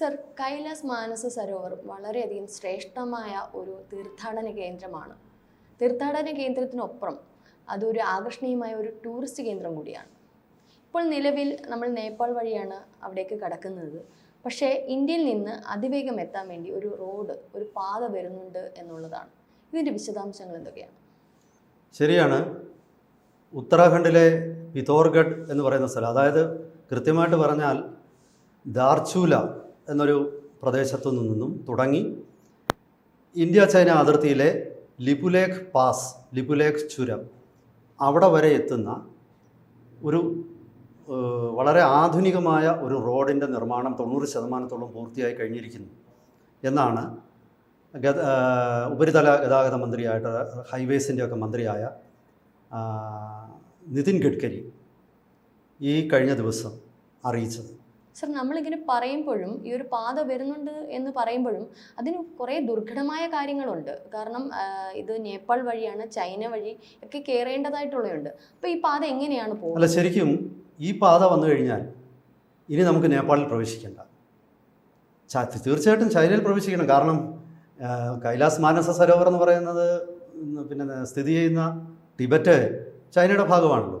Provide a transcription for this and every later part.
Sir Kailas മാനസ സരോവർ വളരെയധികം ശ്രേഷ്ഠമായ ഒരു തീർത്ഥാടന കേന്ദ്രമാണ്. തീർത്ഥാടന കേന്ദ്രത്തിനൊപ്പം അതൊരു ആകർഷണീയമായ ഒരു ടൂറിസ്റ്റ് കേന്ദ്രം കൂടിയാണ്. ഇപ്പോൾ നിലവിൽ നമ്മൾ നേപ്പാൾ വഴിയാണ് അവിടേക്ക് കടക്കുന്നത്. പക്ഷേ ഇന്ത്യയിൽ നിന്ന് അതിവേഗം എത്താൻ വേണ്ടി ഒരു റോഡ് ഒരു പാത വരുന്നുണ്ട് എന്നുള്ളതാണ്. ഇതിന്റെ വിശദാംശങ്ങൾ എന്തൊക്കെയാണ്? ശരിയാണ്. ഉത്തരാഖണ്ഡിലെ പിതോർഗഡ് എന്ന് പറയുന്ന സ്ഥലം അതായത് കൃത്യമായിട്ട് പറഞ്ഞാൽ ദാർചൂല എന്നൊരു പ്രദേശത്തു നിന്നും തുടങ്ങി ഇന്ത്യ ചൈന അതിർത്തിയിലെ ലിപുലേഖ് പാസ് ലിപുലേഖ് ചുരം അവിടെ വരെ എത്തുന്ന ഒരു വളരെ ആധുനികമായ ഒരു റോഡിന്റെ നിർമ്മാണം തൊണ്ണൂറ് ശതമാനത്തോളം പൂർത്തിയായി കഴിഞ്ഞിരിക്കുന്നു എന്നാണ് ഗത ഉപരിതല ഗതാഗത മന്ത്രിയായിട്ട് ഹൈവേസിന്റെ ഒക്കെ മന്ത്രിയായ നിതിൻ ഗഡ്കരി ഈ കഴിഞ്ഞ ദിവസം അറിയിച്ചത്. സർ നമ്മളിങ്ങനെ പറയുമ്പോഴും ഈ ഒരു പാത വരുന്നുണ്ട് എന്ന് പറയുമ്പോഴും അതിന് കുറേ ദുർഘടമായ കാര്യങ്ങളുണ്ട്. കാരണം ഇത് നേപ്പാൾ വഴിയാണ് ചൈന വഴി ഒക്കെ കയറേണ്ടതായിട്ടുള്ളതുണ്ട് അപ്പോൾ ഈ പാത എങ്ങനെയാണ് പോകുന്നത്? അല്ല ശരിക്കും ഈ പാത വന്നു കഴിഞ്ഞാൽ ഇനി നമുക്ക് നേപ്പാളിൽ പ്രവേശിക്കേണ്ട. തീർച്ചയായിട്ടും ചൈനയിൽ പ്രവേശിക്കണം. കാരണം കൈലാസ് മാനസ സരോവർ എന്ന് പറയുന്നത് പിന്നെ സ്ഥിതി ചെയ്യുന്ന ടിബറ്റ് ചൈനയുടെ ഭാഗമാണല്ലോ.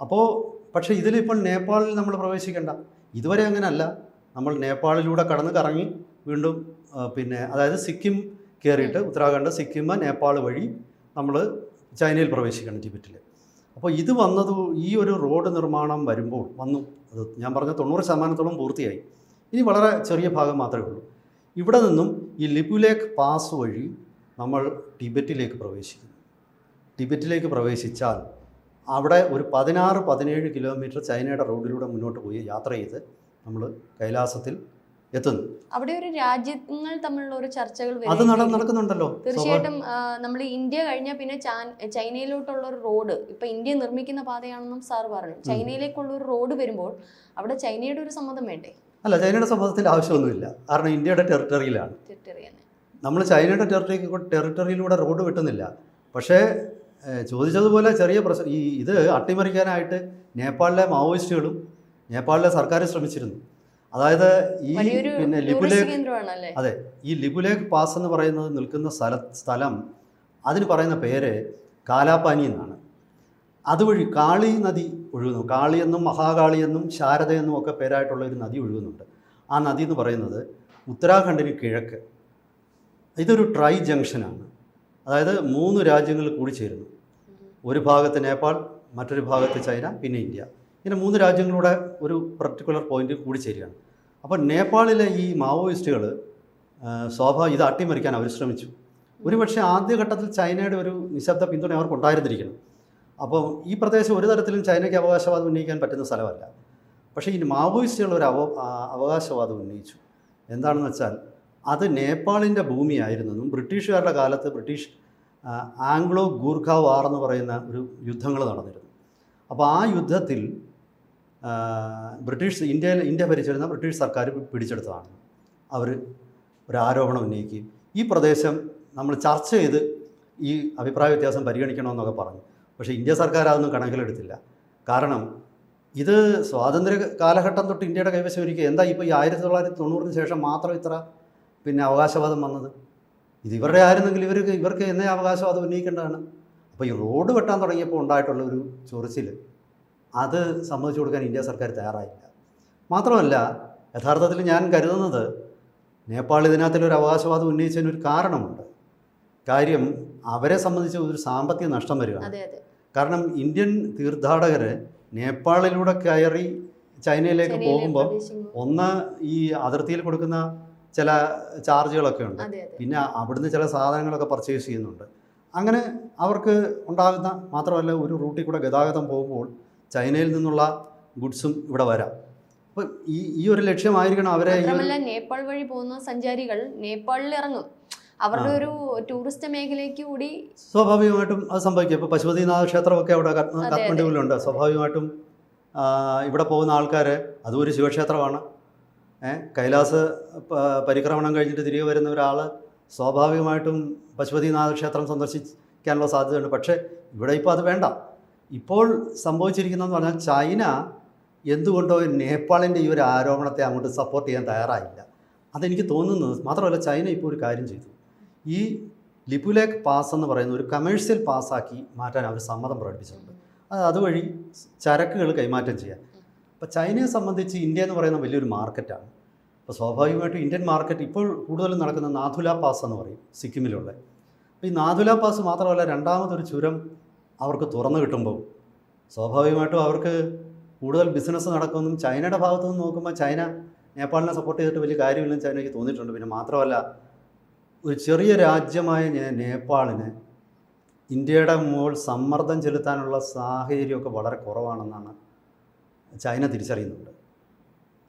അപ്പോൾ പക്ഷേ ഇതിലിപ്പോൾ നേപ്പാളിൽ നമ്മൾ പ്രവേശിക്കേണ്ട. ഇതുവരെ അങ്ങനല്ല. നമ്മൾ നേപ്പാളിലൂടെ കടന്ന് കറങ്ങി വീണ്ടും പിന്നെ അതായത് സിക്കിം കയറിയിട്ട് ഉത്തരാഖണ്ഡ് സിക്കിം നേപ്പാൾ വഴി നമ്മൾ ചൈനയിൽ പ്രവേശിക്കണം ടിബറ്റിൽ അപ്പോൾ ഇത് വന്നത് ഈ ഒരു റോഡ് നിർമ്മാണം വരുമ്പോൾ വന്നു. അത് ഞാൻ പറഞ്ഞ തൊണ്ണൂറ് ശതമാനത്തോളം പൂർത്തിയായി. ഇനി വളരെ ചെറിയ ഭാഗം മാത്രമേ ഉള്ളൂ. ഇവിടെ നിന്നും ഈ ലിപുലേക്ക് പാസ് വഴി നമ്മൾ ടിബറ്റിലേക്ക് പ്രവേശിക്കുന്നു. ടിബറ്റിലേക്ക് പ്രവേശിച്ചാൽ അവിടെ ഒരു പതിനാറ് പതിനേഴ് കിലോമീറ്റർ ചൈനയുടെ റോഡിലൂടെ മുന്നോട്ട് പോയി യാത്ര ചെയ്ത് നമ്മൾ കൈലാസത്തിൽ എത്തുന്നു. അവിടെ ഒരു രാജ്യങ്ങൾ തമ്മിലുള്ള ഒരു ചർച്ചകൾ അത് നടക്കുന്നുണ്ടല്ലോ. തീർച്ചയായിട്ടും നമ്മൾ ഇന്ത്യ കഴിഞ്ഞാൽ പിന്നെ ചൈനയിലോട്ടുള്ള ഒരു റോഡ് ഇപ്പൊ ഇന്ത്യ നിർമ്മിക്കുന്ന പാതയാണെന്നും സാർ പറഞ്ഞു. ചൈനയിലേക്കുള്ള ഒരു റോഡ് വരുമ്പോൾ അവിടെ ചൈനയുടെ ഒരു സമ്മതം വേണ്ടേ? അല്ല ചൈനയുടെ സമ്മതത്തിന്റെ ആവശ്യമൊന്നുമില്ല. കാരണം ഇന്ത്യയുടെ ടെറിട്ടറിയിലാണ്. നമ്മൾ ചൈനയുടെ ടെറിട്ടറി ടെറിട്ടറിയിലൂടെ റോഡ് വെട്ടുന്നില്ല. പക്ഷേ ചോദിച്ചതുപോലെ ചെറിയ പ്രശ്നം ഈ ഇത് അട്ടിമറിക്കാനായിട്ട് നേപ്പാളിലെ മാവോയിസ്റ്റുകളും നേപ്പാളിലെ സർക്കാർ ശ്രമിച്ചിരുന്നു. അതായത് ഈ പിന്നെ ലിപുലേഖ് അതെ ഈ ലിപുലേഖ് പാസ് എന്ന് പറയുന്നത് നിൽക്കുന്ന സ്ഥല സ്ഥലം അതിന് പറയുന്ന പേര് കാലാപാനി എന്നാണ്. അതുവഴി കാളി നദി ഒഴുകുന്നു. കാളി എന്നും മഹാകാളി എന്നും ശാരദ എന്നും ഒക്കെ പേരായിട്ടുള്ള ഒരു നദി ഒഴുകുന്നുണ്ട്. ആ നദി എന്ന് പറയുന്നത് ഉത്തരാഖണ്ഡിന് കിഴക്ക്. ഇതൊരു ട്രൈ ജംഗ്ഷനാണ്. അതായത് മൂന്ന് രാജ്യങ്ങൾ കൂടി ചേരുന്നു. ഒരു ഭാഗത്ത് നേപ്പാൾ മറ്റൊരു ഭാഗത്ത് ചൈന പിന്നെ ഇന്ത്യ. ഇങ്ങനെ മൂന്ന് രാജ്യങ്ങളുടെ ഒരു പർട്ടിക്കുലർ പോയിന്റ് കൂടി ചേരുകയാണ്. അപ്പോൾ നേപ്പാളിലെ ഈ മാവോയിസ്റ്റുകൾ സ്വാഭാവിക ഇത് അട്ടിമറിക്കാൻ അവർ ശ്രമിച്ചു. ഒരുപക്ഷെ ആദ്യഘട്ടത്തിൽ ചൈനയുടെ ഒരു നിശബ്ദ പിന്തുണ അവർക്കുണ്ടായിരുന്നിരിക്കണം അപ്പോൾ ഈ പ്രദേശം ഒരു തരത്തിലും ചൈനയ്ക്ക് അവകാശവാദം ഉന്നയിക്കാൻ പറ്റുന്ന സ്ഥലമല്ല. പക്ഷേ ഈ മാവോയിസ്റ്റുകൾ ഒരു അവ അവകാശവാദം ഉന്നയിച്ചു. എന്താണെന്ന് വെച്ചാൽ അത് നേപ്പാളിന്റെ ഭൂമിയായിരുന്നെന്നും ബ്രിട്ടീഷുകാരുടെ കാലത്ത് ബ്രിട്ടീഷ് ആംഗ്ലോ ഗൂർഖ വാർ എന്ന് പറയുന്ന ഒരു യുദ്ധങ്ങൾ നടന്നിരുന്നു. അപ്പോൾ ആ യുദ്ധത്തിൽ ബ്രിട്ടീഷ് ഇന്ത്യയിൽ ഇന്ത്യ ഭരിച്ചിരുന്ന ബ്രിട്ടീഷ് സർക്കാർ പിടിച്ചെടുത്തതാണ്. അവർ ഒരു ആരോപണം ഉന്നയിക്കുകയും ഈ പ്രദേശം നമ്മൾ ചർച്ച ചെയ്ത് ഈ അഭിപ്രായ വ്യത്യാസം പരിഗണിക്കണമെന്നൊക്കെ പറഞ്ഞു. പക്ഷേ ഇന്ത്യ സർക്കാർ അതൊന്നും കണക്കിലെടുത്തില്ല. കാരണം ഇത് സ്വാതന്ത്ര്യ കാലഘട്ടം തൊട്ട് ഇന്ത്യയുടെ കൈവശം ഇരിക്കുക. എന്താ ഇപ്പോൾ ഈ ആയിരത്തി തൊള്ളായിരത്തി തൊണ്ണൂറിന് ശേഷം മാത്രം ഇത്ര പിന്നെ അവകാശവാദം വന്നത്. ഇത് ഇവരുടെ ആയിരുന്നെങ്കിൽ ഇവർക്ക് ഇവർക്ക് എന്നേ അവകാശവാദം ഉന്നയിക്കേണ്ടതാണ്. അപ്പോൾ ഈ റോഡ് വെട്ടാൻ തുടങ്ങിയപ്പോൾ ഉണ്ടായിട്ടുള്ള ഒരു ചൊറിച്ചിൽ അത് സമ്മതിച്ചു കൊടുക്കാൻ ഇന്ത്യ സർക്കാർ തയ്യാറായില്ല. മാത്രമല്ല യഥാർത്ഥത്തിൽ ഞാൻ കരുതുന്നത് നേപ്പാൾ ഇതിനകത്തൊരു അവകാശവാദം ഉന്നയിച്ചതിന് ഒരു കാരണമുണ്ട്. കാര്യം അവരെ സംബന്ധിച്ച് ഒരു സാമ്പത്തിക നഷ്ടം വരികയാണ്. കാരണം ഇന്ത്യൻ തീർത്ഥാടകർ നേപ്പാളിലൂടെ കയറി ചൈനയിലേക്ക് ചൈനയിലെ പോകുമ്പോൾ ഒന്ന് ഈ അതിർത്തിയിൽ കൊടുക്കുന്ന ചില ചാർജുകളൊക്കെ ഉണ്ട്. പിന്നെ അവിടുന്ന് ചില സാധനങ്ങളൊക്കെ പർച്ചേസ് ചെയ്യുന്നുണ്ട്. അങ്ങനെ അവർക്ക് ഉണ്ടാകുന്ന മാത്രമല്ല ഒരു റൂട്ടിൽ കൂടെ ഗതാഗതം പോകുമ്പോൾ ചൈനയിൽ നിന്നുള്ള ഗുഡ്സും ഇവിടെ വരാം. അപ്പം ഈ ഈ ഒരു ലക്ഷ്യമായിരിക്കണം അവരെ നേപ്പാൾ വഴി പോകുന്ന സഞ്ചാരികൾ നേപ്പാളിൽ ഇറങ്ങും. അവരുടെ ഒരു ടൂറിസ്റ്റ് മേഖലയ്ക്ക് കൂടി സ്വാഭാവികമായിട്ടും അത് സംഭവിക്കും. ഇപ്പോൾ പശുപതിനാഥ ക്ഷേത്രമൊക്കെ അവിടെ. കാഠ്മണ്ഡുവിലുണ്ട് സ്വാഭാവികമായിട്ടും ഇവിടെ പോകുന്ന ആൾക്കാർ അതും ഒരു ശിവക്ഷേത്രമാണ്. കൈലാസ് പരിക്രമണം കഴിഞ്ഞിട്ട് തിരികെ വരുന്ന ഒരാൾ സ്വാഭാവികമായിട്ടും പശുപതിനാഥ ക്ഷേത്രം സന്ദർശിക്കാനുള്ള സാധ്യതയുണ്ട്. പക്ഷേ ഇവിടെ ഇപ്പോൾ അത് വേണ്ട. ഇപ്പോൾ സംഭവിച്ചിരിക്കുന്നതെന്ന് പറഞ്ഞാൽ ചൈന എന്തുകൊണ്ടോ നേപ്പാളിന്റെ ഈ ഒരു ആരോപണത്തെ അങ്ങോട്ട് സപ്പോർട്ട് ചെയ്യാൻ തയ്യാറായില്ല. അതെനിക്ക് തോന്നുന്നത് മാത്രമല്ല ചൈന ഇപ്പോൾ ഒരു കാര്യം ചെയ്തു. ഈ ലിപുലേക്ക് പാസ് എന്ന് പറയുന്ന ഒരു കമേഴ്ഷ്യൽ പാസ്സാക്കി മാറ്റാൻ അവർ സമ്മതം പ്രകടിപ്പിച്ചിട്ടുണ്ട്. അത് അതുവഴി ചരക്കുകൾ കൈമാറ്റം ചെയ്യാം അപ്പോൾ ചൈനയെ സംബന്ധിച്ച് ഇന്ത്യ എന്ന് പറയുന്ന വലിയൊരു മാർക്കറ്റാണ്. അപ്പോൾ സ്വാഭാവികമായിട്ടും ഇന്ത്യൻ മാർക്കറ്റ് ഇപ്പോൾ കൂടുതലും നടക്കുന്ന നാഥുല പാസ് എന്ന് പറയും സിക്കിമിലുള്ള. അപ്പോൾ ഈ നാഥുല പാസ് മാത്രമല്ല രണ്ടാമതൊരു ചുരം അവർക്ക് തുറന്നു കിട്ടുമ്പോൾ സ്വാഭാവികമായിട്ടും അവർക്ക് കൂടുതൽ ബിസിനസ് നടക്കുമെന്നും ചൈനയുടെ ഭാഗത്തു നിന്ന് നോക്കുമ്പോൾ ചൈന നേപ്പാളിനെ സപ്പോർട്ട് ചെയ്തിട്ട് വലിയ കാര്യമില്ലെന്ന് ചൈനയ്ക്ക് തോന്നിയിട്ടുണ്ട്. പിന്നെ മാത്രമല്ല ഒരു ചെറിയ രാജ്യമായ നേപ്പാളിന് ഇന്ത്യയുടെ മുകൾ സമ്മർദ്ദം ചെലുത്താനുള്ള സാഹചര്യമൊക്കെ വളരെ കുറവാണെന്നാണ് ചൈന തിരിച്ചറിയുന്നുണ്ട്.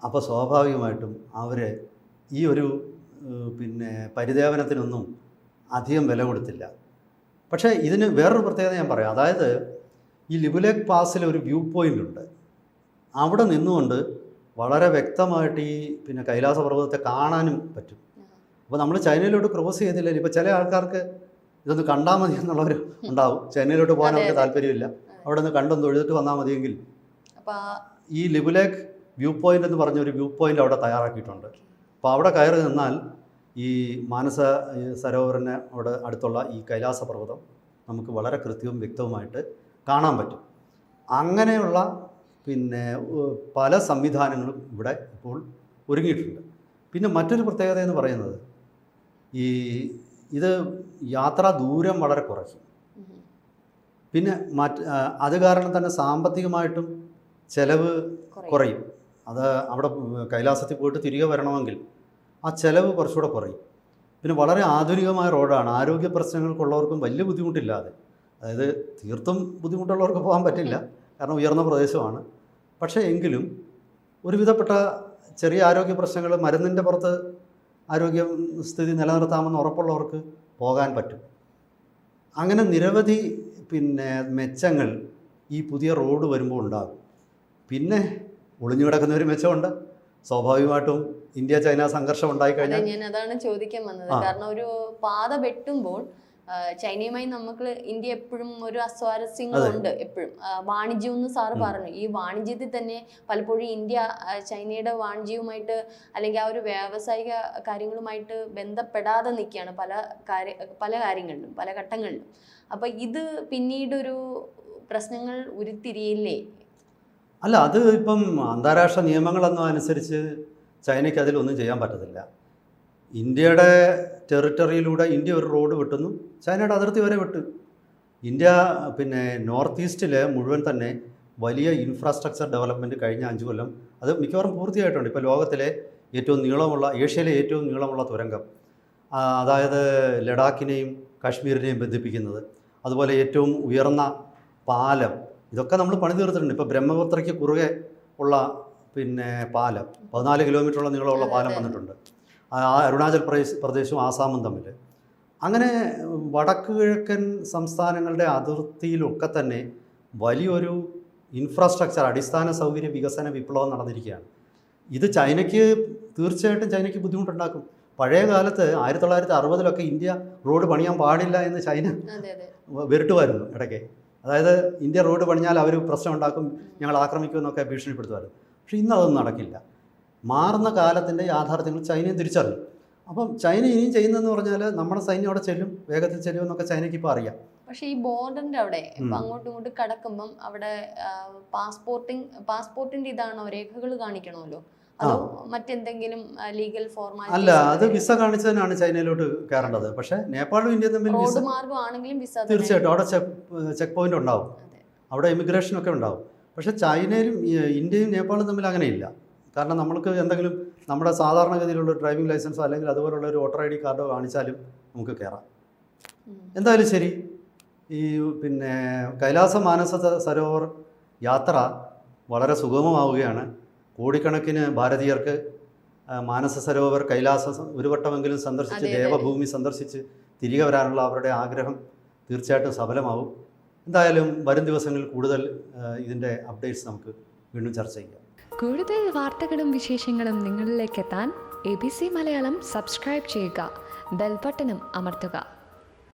അപ്പോൾ സ്വാഭാവികമായിട്ടും അവർ ഈ ഒരു പിന്നെ പരിദേവനത്തിനൊന്നും അധികം വില കൊടുത്തില്ല. പക്ഷേ ഇതിന് വേറൊരു പ്രത്യേകത ഞാൻ പറയാം. അതായത് ഈ ലിബുലേക്ക് പാസിൽ ഒരു വ്യൂ പോയിന്റ് ഉണ്ട്. അവിടെ നിന്നുകൊണ്ട് വളരെ വ്യക്തമായിട്ട് ഈ പിന്നെ കൈലാസ പർവതത്തെ കാണാനും പറ്റും. അപ്പോൾ നമ്മൾ ചൈനയിലോട്ട് ക്രോസ് ചെയ്തില്ല. ഇപ്പോൾ ചില ആൾക്കാർക്ക് ഇതൊന്ന് കണ്ടാൽ മതി എന്നുള്ളവർ ഉണ്ടാവും. ചൈനയിലോട്ട് പോകാൻ അവർക്ക്. താല്പര്യമില്ല. അവിടെ നിന്ന് കണ്ടൊന്ന് തൊഴുതിട്ട് വന്നാൽ മതിയെങ്കിൽ. ഈ ലിബുലേക്ക് വ്യൂ പോയിന്റ് എന്ന് പറഞ്ഞ ഒരു വ്യൂ പോയിന്റ് അവിടെ തയ്യാറാക്കിയിട്ടുണ്ട്. അപ്പോൾ അവിടെ കയറി നിന്നാൽ ഈ മാനസ സരോവരനെ അവിടെ അടുത്തുള്ള ഈ കൈലാസ പർവതം നമുക്ക് വളരെ കൃത്യവും വ്യക്തവുമായിട്ട് കാണാൻ പറ്റും. അങ്ങനെയുള്ള പിന്നെ പല സംവിധാനങ്ങളും ഇവിടെ ഇപ്പോൾ ഒരുങ്ങിയിട്ടുണ്ട്. പിന്നെ മറ്റൊരു പ്രത്യേകത എന്ന് പറയുന്നത് ഈ ഇത് യാത്രാ ദൂരം വളരെ കുറയ്ക്കും. പിന്നെ മറ്റ് അത് കാരണം തന്നെ സാമ്പത്തികമായിട്ടും ചിലവ് കുറയും. അത് അവിടെ കൈലാസത്തിൽ പോയിട്ട് തിരികെ വരണമെങ്കിൽ ആ ചിലവ് കുറച്ചുകൂടെ കുറയും. പിന്നെ വളരെ ആധുനികമായ റോഡാണ്. ആരോഗ്യ പ്രശ്നങ്ങൾക്കുള്ളവർക്കും വലിയ ബുദ്ധിമുട്ടില്ലാതെ. അതായത് തീർത്തും ബുദ്ധിമുട്ടുള്ളവർക്ക് പോകാൻ പറ്റില്ല. കാരണം ഉയർന്ന പ്രദേശമാണ്. പക്ഷേ എങ്കിലും ഒരുവിധപ്പെട്ട ചെറിയ ആരോഗ്യ പ്രശ്നങ്ങൾ മരുന്നിന്റെ പുറത്ത് ആരോഗ്യ സ്ഥിതി നിലനിർത്താമെന്ന് ഉറപ്പുള്ളവർക്ക് പോകാൻ പറ്റും. അങ്ങനെ നിരവധി പിന്നെ മെച്ചങ്ങൾ ഈ പുതിയ റോഡ് വരുമ്പോൾ ഉണ്ടാകും. പിന്നെ ഒളിഞ്ഞു കിടക്കുന്ന ഒരു മെച്ചമുണ്ട്. സ്വാഭാവികമായിട്ടും ഇന്ത്യ ചൈന സംഘർഷം ഉണ്ടായി കഴിഞ്ഞാൽ ഞാൻ അതാണ് ചോദിക്കാൻ വന്നത്. കാരണം ഒരു പാത വെട്ടുമ്പോൾ ചൈനയുമായി നമുക്ക് ഇന്ത്യ എപ്പോഴും ഒരു അസ്വാരസ്യങ്ങളുണ്ട് എപ്പോഴും. വാണിജ്യം എന്ന് സാറ് പറഞ്ഞു. ഈ വാണിജ്യത്തിൽ തന്നെ പലപ്പോഴും ഇന്ത്യ ചൈനയുടെ വാണിജ്യവുമായിട്ട് അല്ലെങ്കിൽ ആ ഒരു വ്യാവസായിക കാര്യങ്ങളുമായിട്ട് ബന്ധപ്പെടാതെ നിൽക്കുകയാണ് പല കാര്യ പല കാര്യങ്ങളിലും പല ഘട്ടങ്ങളിലും. അപ്പം ഇത് പിന്നീടൊരു പ്രശ്നങ്ങൾ ഉരുത്തിരിയില്ലേ? അല്ല അത് ഇപ്പം അന്താരാഷ്ട്ര നിയമങ്ങളൊന്നും അനുസരിച്ച് ചൈനയ്ക്ക് അതിലൊന്നും ചെയ്യാൻ പറ്റത്തില്ല. ഇന്ത്യയുടെ ടെറിട്ടറിയിലൂടെ ഇന്ത്യ ഒരു റോഡ് വെട്ടുന്നു ചൈനയുടെ അതിർത്തി വരെ വെട്ടു. ഇന്ത്യ പിന്നെ നോർത്ത് ഈസ്റ്റിൽ മുഴുവൻ തന്നെ വലിയ ഇൻഫ്രാസ്ട്രക്ചർ ഡെവലപ്മെന്റ് കഴിഞ്ഞ അഞ്ച് കൊല്ലം അത് മിക്കവാറും പൂർത്തിയായിട്ടുണ്ട്. ഇപ്പോൾ ലോകത്തിലെ ഏറ്റവും നീളമുള്ള ഏഷ്യയിലെ ഏറ്റവും നീളമുള്ള തുരങ്കം അതായത് ലഡാക്കിനെയും കാശ്മീരിനെയും ബന്ധിപ്പിക്കുന്നത്. അതുപോലെ ഏറ്റവും ഉയർന്ന പാലം ഇതൊക്കെ നമ്മൾ പണി തീർത്തിട്ടുണ്ട്. ഇപ്പോൾ ബ്രഹ്മപുത്രയ്ക്ക് കുറുകെ ഉള്ള പിന്നെ പാലം പതിനാല് കിലോമീറ്ററോളം നീളമുള്ള പാലം. വന്നിട്ടുണ്ട്. അരുണാചൽ പ്രദേശ് പ്രദേശവും ആസാമും തമ്മിൽ. അങ്ങനെ വടക്ക് കിഴക്കൻ സംസ്ഥാനങ്ങളുടെ അതിർത്തിയിലൊക്കെ തന്നെ വലിയൊരു ഇൻഫ്രാസ്ട്രക്ചർ അടിസ്ഥാന സൗകര്യ വികസന വിപ്ലവം നടന്നിരിക്കുകയാണ്. ഇത് ചൈനയ്ക്ക് തീർച്ചയായിട്ടും ചൈനയ്ക്ക് ബുദ്ധിമുട്ടുണ്ടാക്കും. പഴയ കാലത്ത് ആയിരത്തി തൊള്ളായിരത്തി അറുപതിലൊക്കെ ഇന്ത്യ റോഡ് പണിയാൻ പാടില്ല എന്ന് ചൈന വിരട്ടുമായിരുന്നു ഇടയ്ക്ക്. അതായത് ഇന്ത്യ റോഡ് പണിഞ്ഞാൽ അവർ പ്രശ്നം ഉണ്ടാക്കും ഞങ്ങൾ ആക്രമിക്കുമെന്നൊക്കെ ഭീഷണിപ്പെടുത്തുമായിരുന്നു പക്ഷേ ഇന്ന് അതൊന്നും നടക്കില്ല. മാറുന്ന കാലത്തിന്റെ യാഥാർത്ഥ്യങ്ങൾ ചൈനയും തിരിച്ചറിഞ്ഞു. അപ്പം ചൈന ഇനിയും ചെയ്യുന്നതെന്ന് പറഞ്ഞാൽ നമ്മുടെ സൈന്യം അവിടെ ചെല്ലും വേഗത്തിൽ ചെല്ലുമെന്നൊക്കെ ചൈനയ്ക്ക് ഇപ്പോൾ അറിയാം. പക്ഷേ ഈ ബോർഡറിന്റെ അവിടെ ഇപ്പൊ അങ്ങോട്ടും ഇങ്ങോട്ടും കടക്കുമ്പം അവിടെ പാസ്പോർട്ടിങ് പാസ്പോർട്ടിന്റെ ഇതാണോ രേഖകൾ കാണിക്കണമല്ലോ. അതോ മറ്റെന്തെങ്കിലും ലീഗൽ അല്ല അത് വിസ കാണിച്ചതിനാണ് ചൈനയിലോട്ട് കയറേണ്ടത്. പക്ഷേ നേപ്പാളും ഇന്ത്യ തമ്മിൽ വിസ വിസ. തീർച്ചയായിട്ടും അവിടെ ചെക്ക് ചെക്ക് പോയിന്റ് ഉണ്ടാവും. അവിടെ ഇമിഗ്രേഷൻ ഒക്കെ ഉണ്ടാവും. പക്ഷെ ചൈനയിലും ഇന്ത്യയും നേപ്പാളും തമ്മിൽ അങ്ങനെയില്ല. കാരണം നമ്മൾക്ക് എന്തെങ്കിലും നമ്മുടെ സാധാരണഗതിയിലുള്ള ഡ്രൈവിംഗ് ലൈസൻസോ അല്ലെങ്കിൽ അതുപോലുള്ള ഒരു വോട്ടർ ഐ ഡി കാർഡോ കാണിച്ചാലും നമുക്ക് കയറാം. എന്തായാലും ശരി. ഈ പിന്നെ കൈലാസ മാനസ സരോവർ യാത്ര വളരെ സുഗമമാവുകയാണ്. കോടിക്കണക്കിന് ഭാരതീയർക്ക് മാനസ സരോവർ കൈലാസ ഒരു വട്ടമെങ്കിലും സന്ദർശിച്ച്. ദേവഭൂമി സന്ദർശിച്ച് തിരികെ വരാനുള്ള അവരുടെ ആഗ്രഹം തീർച്ചയായിട്ടും സഫലമാവും എന്തായാലും വരും ദിവസങ്ങളിൽ കൂടുതൽ ഇതിന്റെ അപ്ഡേറ്റ്സ് നമുക്ക് വീണ്ടും ചർച്ച ചെയ്യാം കൂടുതൽ വാർത്തകളും വിശേഷങ്ങളും നിങ്ങളിലേക്ക് എത്താൻ A B C Malayalam subscribe ചെയ്യുക ബെൽബട്ടനും അമർത്തുക